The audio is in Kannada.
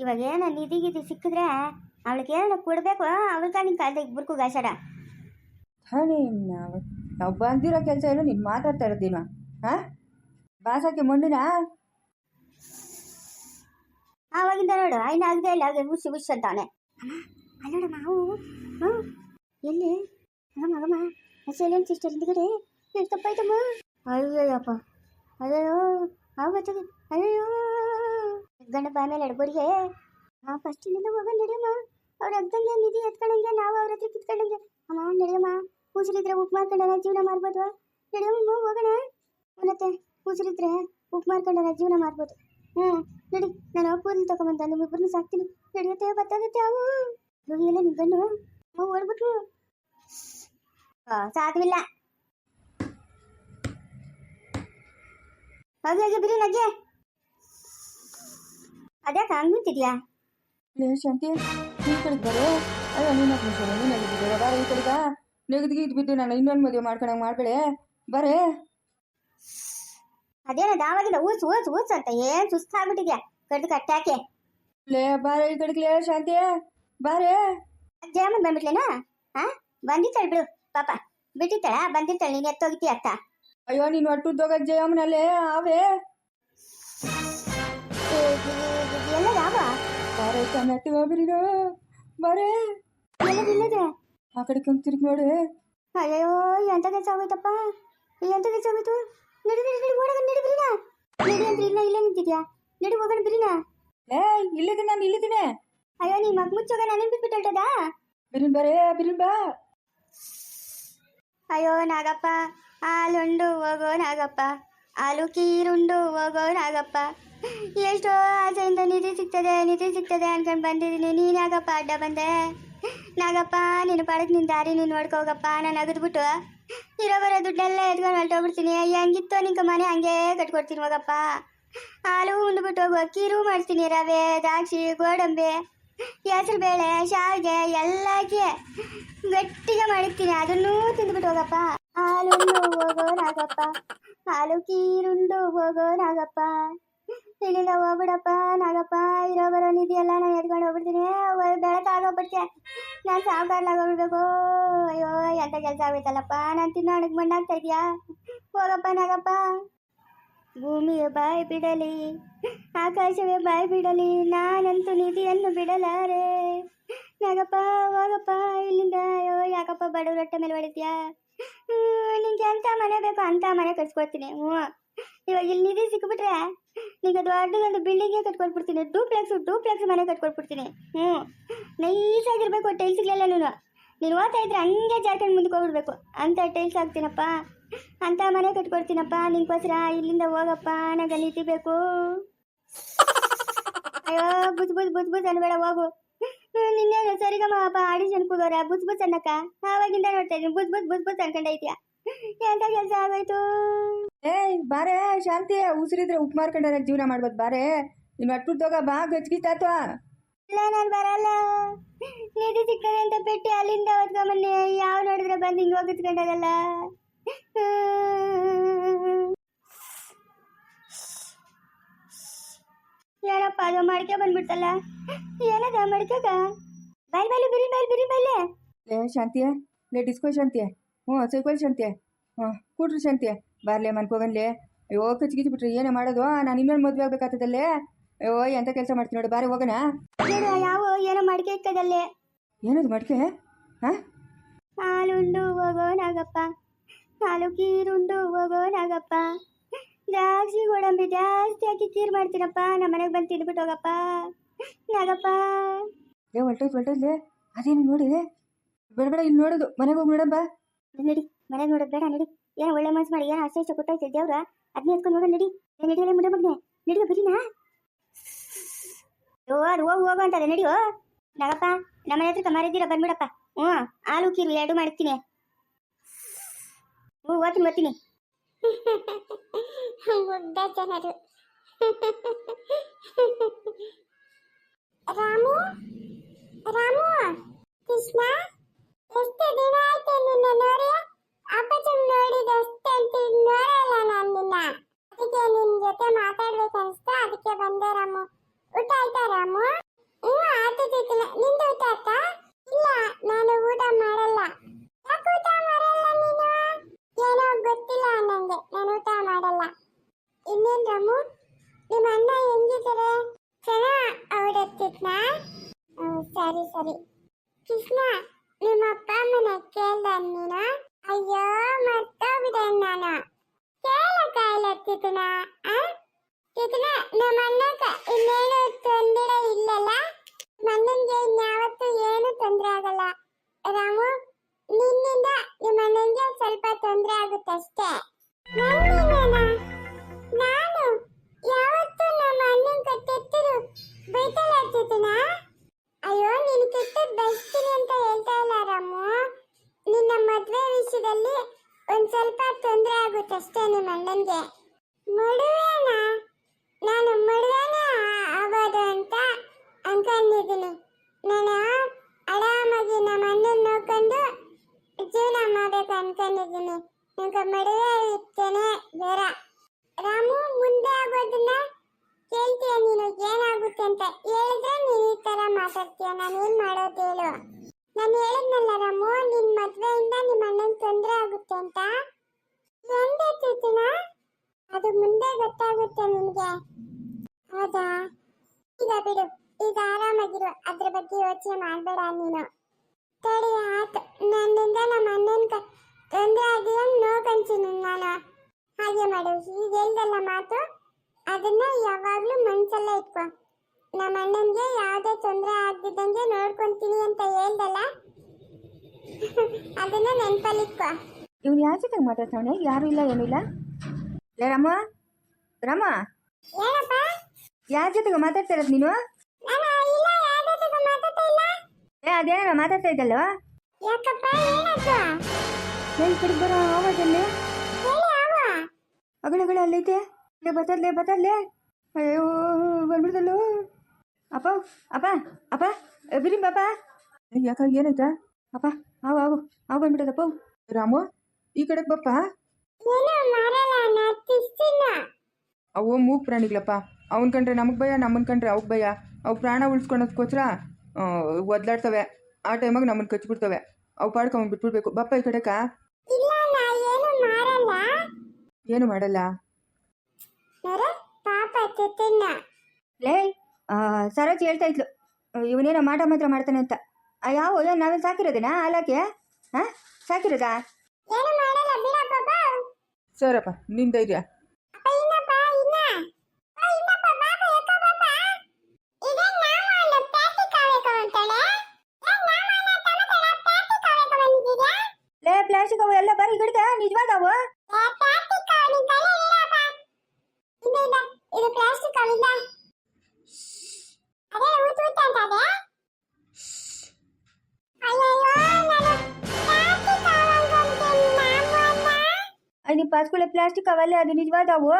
ಇವಾಗ ಏನೋ ನಿಧಿ ಗಿಧಿ ಸಿಕ್ಕಿದ್ರೆ ಅವಳಿಗೆ ಏನೋ ಕೊಡಬೇಕು ಅವಳಿಗೆ ನಿನ್ನ ಕಾಲ್ದಾಗ ಬುರ್ಕು ಗಾಸಡ ನಾವು ನಾವು ಬಂದಿರೋ ಕೆಲಸ ಏನು ನೀನು ಮಾತಾಡ್ತಾ ಇರೋದಿನ ಹಾಂ ಬಾಸಕ್ಕೆ ಮಣ್ಣಿನ? ಆವಾಗಿಂದ ನೋಡು ಐನ ಆಗದೆ ಇಲ್ಲ ಹಾಗೆ ಹುಸಿ ಹುಸಿ ಅಂತಾನೆ ಅಲ್ಲೋಡ ಹ್ಞೂ ಎಲ್ಲಿ? ಮಗಮ್ಮ ಅಮ್ಮ ಸೈಲೆಂಟ್ ಸಿಸ್ಟರ್ ಹಿಂದ್ಗಡೆ. ಎಷ್ಟು ತಪ್ಪಾಯ್ತಮ್ಮ? ಅಯ್ಯಯ್ಯಪ್ಪ ಅಯ್ಯೋ ಆವತ್ತದ ಅಯ್ಯೋ ಗಂಡಪ್ಪ ಆಮೇಲೆ ಎಡ್ಬೋರಿಗೆ ಆ ಫಸ್ಟ್ ಇಲ್ಲಿಂದ ಹೋಗೋಣ ನಡೆಯಮ್ಮ. ಅವ್ರ ಅಗ್ದಂಗೆ ನಿಧಿ ಎತ್ಕೊಂಡಂಗೆ, ನಾವು ಅವ್ರ ಹತ್ರ ಕಿತ್ಕೊಂಡಂಗೆ. ಅಮ್ಮ, ನಡಿಯಮ್ಮ ಕೂಸರಿದ್ರೆ ಉಪ್ಪು ಮಾಡ್ಕೊಂಡಾರ ಜೀವನ ಮಾಡ್ಬೋದು. ನಡಿಯಮ್ಮ ಹೋಗೋಣ. ಅವನತ್ತೆ ಕೂಸರಿದ್ರೆ ಉಪ್ಪು ಮಾಡ್ಕೊಂಡಾರ ಜೀವನ ಮಾಡ್ಬೋದು. ಹ್ಞೂ, ನಡಿ, ನಾನು ಕೂದಲು ತಗೊಂಬಂದ ನಿಮ್ಮಿಬ್ಬರನ್ನ ಸಾಕ್ತೀನಿ. ನಡೆಯುತ್ತೆ, ಬತ್ತಾಗತ್ತೆ ಅವು. ಎಲ್ಲ ಗಂಡು? ಅವು ಓಡ್ಬಿಟ್ರು. ಸಾಧವಿಲ್ಲ ಹಾಗೆ ಹಾಗೆ ಬಿರಿ ನಗೆ. ಅದ್ಯಾಕೆ ಹಂಗ್ ನಿಂತಿದ್ಯಾ? ಲೇ ಶಾಂತಿ? ಈ ಕಡೆಗೆ ಬರೋ ಅಯ್ಯೋ ನೀನು ನಿಮಿಷ ನೀನು ಆಗಿದ್ದಿದ್ದೀರ ಬಾರ ಈ ಕಡೆಗ. ನೆಗದಿಗೆ ಇದು ಬಿದ್ದು ನಾನು ಇನ್ನೊಂದು ಮದುವೆ ಮಾಡ್ಕೊಳಂಗೆ ಮಾಡ್ಬೇಡ ಬರೇ. ಅದೇನ ದಾವಾಗಿಂದ ಊಸ್ ಊಸ್ ಊಸ್ ಅಂತ ಏನ್ ಸುಸ್ತಾಗ್ಬಿಟ್ಟಿದ್ಯಾ ಕಡ್ದು ಕಟ್ಟಾಕೆ. ಲೇ ಬಾರ ಈ ಕಡೆಗೆ ಲೇ ಶಾಂತಿ. ಬಾರೇ. ಜಯಮ್ಮನ್ ಬಂದ್ಬಿಟ್ಲೇನಾ? ಹಾ ಬಂದಿತ್ತಾಳೆ ಬಿಡು. ಪಾಪ ಬಿಟ್ಟಿತ್ತಾಳ ಬಂದಿರ್ತಾಳೆ. ನೀನು ಎತ್ತೋಗಿತ್ತಿ ಅತ್ತ ಅಯ್ಯೋ ನೀನು ಒಟ್ಟು ಜಯಮ್ಮನಲ್ಲೇ ಅವೇ ಬಾರೇ ಕನ್ನಟ್ಟಿ ಹೋಗ್ಬಿರಿನು ಬಾರೇ ಎಲ್ಲದಿಲ್ಲದೆ? ಆ ಕಡೆ ಕಂಗ್ ತಿರುಗಿ ನೋಡಿ. ಅಯ್ಯೋ ಎಂತ ಕೆಲಸ ಆಗೋಯ್ತಪ್ಪ? ಎಂತ ಕೆಲಸ ಆಗೋಯ್ತು? ನಡಿ ನಡಿ ನಡಿ ಓಡೋಣ ನಡಿ ಬಿರಿನಾ ನಡಿ ಅಂದ್ರೆ ಇಲ್ಲ ಇಲ್ಲೇ ನಿಂತಿದ್ಯಾ? ನಡಿ ಹೋಗೋಣ ಬಿರಿನಾ ಲೇ ಇಲ್ಲಿದ್ದೀನಿ ನಾನು ಇಲ್ಲಿದ್ದೀನಿ. ಅಯ್ಯೋ ನೀ ಮಗ್ ಮುಚ್ಚೋಗ ನನ್ನ ಬಿಟ್ಬಿಟ್ಟು ಹೊರ್ಟೋದಾ? ಬಿರಿನ್ ಬರೇ ಬಿರಿನ್ ಬಾ. ಅಯ್ಯೋ ನಾಗಪ್ಪ. ಆ ಹಾಲುಂಡು ಹೋಗೋ ನಾಗಪ್ಪ. ಹಾಲು ಕೀರುಂಡು ಹೋಗೋ ನಾಗಪ್ಪ ಎಷ್ಟೋ ಆಸೆಯಿಂದ ನಿಧಿ ಸಿಗ್ತದೆ ನಿಧಿ ಸಿಗ್ತದೆ ಅನ್ಕೊಂಡು ಬಂದಿದ್ದೀನಿ. ನೀನ್ ಅಡ್ಡ ಬಂದೆ? ನಾಗಪ್ಪ ನಿನ್ನ ಪಾಡಕ್ಕೆ ನಿನ್ನ ದಾರಿ ನೀನು ನೋಡ್ಕೋಗಪ್ಪ. ನಾನು ಅಗದ್ಬಿಟ್ಟು ಇರೋ ಬರೋ ದುಡ್ಡೆಲ್ಲ ಎತ್ಕೊಂಡು ಹೊರಟೋಗ್ಬಿಡ್ತೀನಿ. ಹೆಂಗಿತ್ತು ನಿಂಗೆ ಮನೆ ಹಂಗೆ ಕಟ್ಕೊಡ್ತೀನಿ ಹೋಗಪ್ಪ. ಹಾಲು ಉಂಡ್ಬಿಟ್ಟು ಹೋಗುವ ಕೀರು ಮಾಡ್ತೀನಿ ರವೆ, ದ್ರಾಕ್ಷಿ, ಗೋಡಂಬಿ ಹೆಸರು ಬೇಳೆ ಶಾವಿಗೆ ಎಲ್ಲಕ್ಕೆ ಗಟ್ಟಿಗೆ ಮಾಡಿರ್ತೀನಿ. ಅದನ್ನೂ ತಿಂದ್ಬಿಟ್ಟು ಹೋಗಪ್ಪ. ಹಾಲುಂಡು ಹೋಗೋ ನಾಗಪ್ಪ ಹಾಲು ಕೀರುಂಡು ಹೋಗೋ ನಾಗಪ್ಪ ಇಲ್ಲಿಂದ ಹೋಗ್ಬಿಡಪ್ಪ ನಾಗಪ್ಪ ಇರೋ ಬರೋ ನಿಧಿಯೆಲ್ಲ ನಾನು ಎತ್ಕೊಂಡು ಹೋಗ್ಬಿಡ್ತೀನಿ. ಬೆಳಕಾಗೋಗ್ಬಿಡ್ತೆ ನಾನು ಸಾವುಕಾರ್ಲಾಗೋಗ್ಬಿಡ್ಬೇಕು ಅಯ್ಯೋ, ಎಂತ ಕೆಲಸ ಆಗೈತಲ್ಲಪ್ಪ ನಾನು ತಿನ್ನೋ ಹಣಕ್ಕೆ ಮಣ್ಣಾಗ್ತಾ ಇದೆಯಾ ಹೋಗಪ್ಪ, ನಾಗಪ್ಪ. ಭೂಮಿಯು ಬಾಯಿ ಬಿಡಲಿ, ಆಕಾಶವೇ ಬಾಯಿ ಬಿಡಲಿ, ನಾನಂತೂ ನಿಧಿಯನ್ನು ಬಿಡಲಾರೆ. ನಾಗಪ್ಪ, ಹೋಗಪ್ಪ, ಇಲ್ಲಿಂದ. ಅಯ್ಯೋ, ಯಾಕಪ್ಪ ಬಡವ್ರ ರೊಟ್ಟೆ ಮೇಲೆ ಹೊಡಿದ್ಯಾ ನಿಂಗೆ ಎಂತ ಮನೆ ಬೇಕು ಅಂತ ಮನೆ ಕಟ್ಸ್ಕೊಡ್ತೀನಿ. ಹ್ಞೂ ಇವಾಗ ಇಲ್ಲಿ ನಿಧಿ ಸಿಕ್ಬಿಟ್ರೆ ನಿಂಗೆ ದೊಡ್ಡದೊಂದು ಬಿಲ್ಡಿಂಗೇ ಕಟ್ಕೊಟ್ಬಿಡ್ತೀನಿ ಟೂ ಡೂಪ್ಲೆಕ್ಸ್ ಮನೆ ಕಟ್ಕೊಟ್ಬಿಡ್ತೀನಿ ಹ್ಞೂ ನೈಸಾಗಿರ್ಬೇಕು ಟೈಲ್ಸ್ಗಳೆಲ್ಲ ನೀನು. ಓದ್ತಾ ಇದ್ರೆ ಹಂಗೆ ಜಾರ್ಖಂಡ್ ಮುಂದಕ್ಕೆ ಹೋಗ್ಬಿಡ್ಬೇಕು. ಅಂತ ಟೈಲ್ಸ್ ಹಾಕ್ತೀನಪ್ಪ. ಅಂತ ಮನೆ ಕಟ್ಕೊಡ್ತೀನಪ್ಪ. ನಿನ್ಗೋಸ್ಕರ ಇಲ್ಲಿಂದ ಹೋಗಪ್ಪ. ನನಗೆ ನಿಂತಿಬೇಕು ಬೇಕು. ಅಯ್ಯೋ, ಬುದ್ ಬುದ್ ಬುದ್ ಬುದ್ ಅನ್ಬೇಡ, ಹೋಗು. ಹ್ಮ್, ನಿನ್ನೇನು ಸರಿಗಮ್ಮ ಅಪ್ಪ ಆಡಿಷನ್ ಕೂಗೋರ ಬುಸ್ ಬುಸ್ ಅನ್ನಕ್ಕ ಆವಾಗಿಂದ ನೋಡ್ತಾ ಇದ್ದೀನಿ ಬುಜ್ ಬುಸ್ ಬುಜ್ ಬುಜ್ ಅನ್ಕೊಂಡೈತ್ಯಾ ಎಂತ ಕೆಲಸ ಆಗೋಯ್ತು? ಏಯ್ ಬಾರೆ ಶಾಂತಿ ಉಸಿರಿದ್ರೆ ಉಪ್ಪು ಮಾರ್ಕೊಂಡಾರ ಜೀವನ ಮಾಡ್ಬೋದು ಬಾರೆ. ನಿಮ್ಮ ಅಟ್ಟು ಒಟ್ಟುದ್ದೋಗ ಬಾ ಗಚ್ಕಿತ್ತಾತ ಇಲ್ಲ ನಾನು ಬರಲ್ಲ. ನಿಧಿ ಸಿಕ್ಕದೆ ಅಂತ ಪೆಟ್ಟಿ ಅಲ್ಲಿಂದ ಹೊತ್ಕೊಂಬನ್ನಿ. ಯಾವ ನೋಡಿದ್ರೆ ಬಂದು ಹಿಂಗೆ ಹೋಗಿತ್ಕೊಂಡಾಗಲ್ಲ ಏನಪ್ಪ ಅದು ಮಡಿಕೆ ಬಂದ್ಬಿಡ್ತಲ್ಲ? ಏನದ ಮಡಿಕೆಗ ಬೈಲ್ ಬೈಲು ಬಿರಿ ಬೈಲ್ ಬಿರಿ ಬೈಲೆ ಏ ಶಾಂತಿಯ? ಲೇ ಡಿಸ್ಕೋ ಶಾಂತಿಯ? ಹ್ಞೂ ಸೈಕೋಲ್ ಶಾಂತಿಯ? ಹ್ಞೂ ಕೂಟ್ರು ಶಾಂತಿಯ? ಬಾರ್ಲೆ ಮನ್ಕೋಗನ್ಲೆ ಅಯ್ಯೋ ಕಚ್ಕಿಚ್ ಬಿಟ್ರಿ ಏನೇ ಮಾಡೋದು? ನಾನು ಇನ್ನೊಂದು ಮದುವೆ ಆಗ್ಬೇಕಾಗ್ತದಲ್ಲೇ? ಅಯ್ಯೋ ಎಂತ ಕೆಲಸ ಮಾಡ್ತೀನಿ ನೋಡಿ ಬಾರಿ ಹೋಗೋಣ. ಯಾವ ಏನೋ ಮಡಿಕೆ ಇಕ್ಕದಲ್ಲೇ? ಏನದು ಮಡ್ಕೆ? ಹಾಂ? ಹಾಲುಂಡು ಹೋಗೋ ನಾಗಪ್ಪ ಹಾಲು ಕೀರುಂಡು ಹೋಗೋ ನಾಗಪ್ಪ ದ್ರಾಕ್ಷಿ ಗೋಡಂಬಿ ಜಾಸ್ತಿ ಹಾಕಿ ಕೀರ್ ಮಾಡ್ತೀರಪ್ಪ. ನಮ್ಮ ಮನೆಗೆ ಬಂದು ತಿಂದ್ಬಿಟ್ಟು ಹೋಗಪ್ಪ. ನಾಗಪ್ಪ ಏ ಹೊಲ್ಟೋಯ್ತು ಹೊಲ್ಟೋಯ್ಲೆ ಅದೇನು ನೋಡಿ ಬೇಡ ಬೇಡ ಇಲ್ಲಿ ನೋಡೋದು. ಮನೆಗೆ ಹೋಗಿ ನೋಡಮ್ಮ ನಡಿ ಮನೆಗೆ ನೋಡೋದು ಬೇಡ ನಡಿ. ಏನೋ ಒಳ್ಳೆ ಮನಸ್ಸು ಮಾಡಿ ಏನೋ ಅಷ್ಟೇ ಇಷ್ಟ ಕೊಟ್ಟೈತೆ ದೇವ್ರ ಅದನ್ನ ಎತ್ಕೊಂಡು ಹೋಗೋಣ ನಡಿ. ನಡಿಯಲ್ಲ ಮುಡ ಮಗ್ನೆ ನಡಿಯೋ ಬರೀನಾ? ಓ ಅದು ಹೋಗು ಅಂತಾರೆ ನಡಿ ನಡಿಯೋ. ನಾಗಪ್ಪ ನಮ್ಮ ಮನೆ ಹತ್ರ ಮರಿದ್ದೀರ ಬಂದ್ಬಿಡಪ್ಪ. ಹ್ಞೂ ಹಾಲು ಕೀರು ಎರಡು ಮಾಡ್ತೀನಿ. ಹ್ಞೂ ಓದ್ತೀನಿ ಓದ್ತೀನಿ. ಮುಗ್ಧ ಜನರು ರಾಮು ರಾಮು, ಕೃಷ್ಣ, ಎಷ್ಟು ದಿನ ಆಯ್ತು ನಿನ್ನ ನೋಡಿ? ಅಪ್ಪಾಜಿ ನೋಡಿದ ಅಷ್ಟಂತೂ ನೋಡಲ್ಲ ನಾನು ನಿನ್ನ. ಅದಕ್ಕೆ ನಿನ್ನ ಜೊತೆ ಮಾತಾಡ್ಬೇಕು ಅನ್ಸ್ತಾ, ಅದಕ್ಕೆ ಬಂದೆ ರಾಮು. ಊಟ ಆಯ್ತಾ ರಾಮು? ಸರಿ. ಕೃಷ್ಣ ನಿಮ್ಮ ಅಪ್ಪ ಅಮ್ಮನ ಅಯ್ಯೋ ಮರ್ತೋಗ್ಬಿಟ್ಟೆ ನಾನು. ಕೇಳಕ್ಕಾಗತ್ತಿದ್ನ ತಿದ್ನ ನಮ್ಮ ಅಣ್ಣಕ ಅನ್ಕೊಂಡಿದ್ದೀನಿ ನಾನು ಆರಾಮಾಗಿ ನಮ್ಮ ಅಣ್ಣನ ನೋಡ್ಕೊಂಡು ಜೀವನ ಮಾಡಬೇಕು ಅನ್ಕೊಂಡಿದ್ದೀನಿ. ನಂಗೆ ಮದುವೆ ಇರ್ತೇನೆ ಬೇಡ. ರಾಮು, ಮುಂದೆ ಆಗೋದನ್ನ ಕೇಳ್ತೀಯ ನೀನು, ಏನಾಗುತ್ತೆ ಅಂತ ಹೇಳಿದ್ರೆ ನೀನು ಈ ಥರ ಮಾತಾಡ್ತೀಯ, ನಾನು ಏನು ಮಾಡೋದು ಹೇಳು. ನಾನು ಹೇಳಿದ್ನಲ್ಲ ರಾಮು ನಿನ್ನ ಮದುವೆಯಿಂದ ನಿಮ್ಮ ಅಣ್ಣನ ತೊಂದರೆ ಆಗುತ್ತೆ ಅಂತ. ಹೆಂಗೆ ಚೇತನ ಅದು ಮುಂದೆ ಗೊತ್ತಾಗುತ್ತೆ ನಿನಗೆ. ಹೌದಾ? ಈಗ ಬಿಡು. ಈಗ ಆರಾಮಾಗಿರು. ಅದ್ರ ಬಗ್ಗೆ ಯೋಚನೆ ಮಾಡಬೇಡ ನೀನು. ತಡಿ ಆತ ನನ್ನಿಂದ ನಮ್ಮ ಅಣ್ಣನ ತೊಂದರೆ ಆಗಿರೋ ನೋಕಂತೀನಿ ನಾನು ಹಾಗೆ ಮಾಡು. ಈಗ ಹೇಳ್ದಲ್ಲ ಮಾತು ಅದನ್ನ ಯಾವಾಗ್ಲೂ ಮನ್ಸಲ್ಲೇ ಇಟ್ಕೊ. ನಮ್ಮ ಅಣ್ಣನ್ಗೆ ಯಾವುದೇ ತೊಂದರೆ ಆಗ್ದಿದ್ದಂಗೆ ನೋಡ್ಕೊಂತೀನಿ ಅಂತ ಹೇಳ್ದಲ್ಲ? ಅದನ್ನ ನೆನ್ಪಲ್ಲಿಟ್ಕೊ ಇವ್ನು ಯಾರ ಜೊತೆಗೆ ಮಾತಾಡ್ತಾವಣೆ ಯಾರು ಇಲ್ಲ ಏನಿಲ್ಲ ಲೇ ರಾಮ ರಾಮ. ಏನಪ್ಪ? ಯಾರ ಜೊತೆಗೆ ಮಾತಾಡ್ತಾ ಇರೋದು ನೀನು? ಏ ಅದೇನೋ ಮಾತಾಡ್ತಾ ಇದ್ದಲ್ವ ಯಾಕಪ್ಪ ಏನಾಯ್ತು? ಕಡೆ ಬರೋ ಆವಾಜಲ್ಲಿ. ಹೇಳಿ ಅವ ಅಗಳಗಳ ಅಲ್ಲೈತೆ. ಲೇ ಬತ್ತಲ್ಲೇ ಬತ್ತಲ್ಲೇ ಅಯ್ಯೋ ಬಂದ್ಬಿಡ್ದಲ್ಲು. ಅಪ್ಪ ಅಪ್ಪ ಅಪ್ಪ ಬಿರಿ ಪಾಪ ಯಾಕ ಏನಾಯ್ತಾ? ಅಪ್ಪ ಅವು ಅವು ಅವು ಬಂದ್ಬಿಟ್ಟದಪ್ಪ. ರಾಮು ಈ ಕಡೆಗೆ ಬಪ್ಪ. ಏನೋ ಮಾಡಲ್ಲ ನಟಿಸ್ತೀನ ಅವು ಮೂಗ್ ಪ್ರಾಣಿಗಳಪ್ಪ. ಅವನ್ ಕಂಡ್ರೆ ನಮಗ್ ಭಯ ನಮ್ಮನ್ ಕಂಡ್ರೆ ಅವ್ಗ ಭಯ. ಅವು ಪ್ರಾಣ ಉಳಿಸ್ಕೊಳೋದಕ್ಕೋಸ್ಕರ ಒದ್ಲಾಡ್ತವೆ. ಆ ಟೈಮಾಗ ನಮ್ಮನ್ನು ಕಚ್ಬಿಡ್ತವೆ. ಅವು ಪಾಡ್ಕ ಅವ್ನು ಬಿಟ್ಬಿಡ್ಬೇಕು. ಬಪ್ಪ ಈ ಕಡೆಕ? ಏನು ಮಾಡಲ್ಲ. ಲೇ ಸರೋಜ್ ಹೇಳ್ತಾ ಇದ್ಲು. ಇವನೇನೋ ಮಾಟ ಮಾತ್ರ ಮಾಡ್ತಾನೆ ಅಂತ. ಯಾವ ಏನು ನಾವೇನು ಸಾಕಿರೋದೇನಾ? ಹಾಲಾಕೆ ಹಾಂ? ಸಾಕಿರೋದಾ? ಸರಪ್ಪ ನಿನ್ ಧೈರ್ಯ ಅಲ್ಲ ಪ್ಲಾಸ್ಟಿಕ್ ಅವಲ್ಲ ಅದು ನಿಜವಾದವು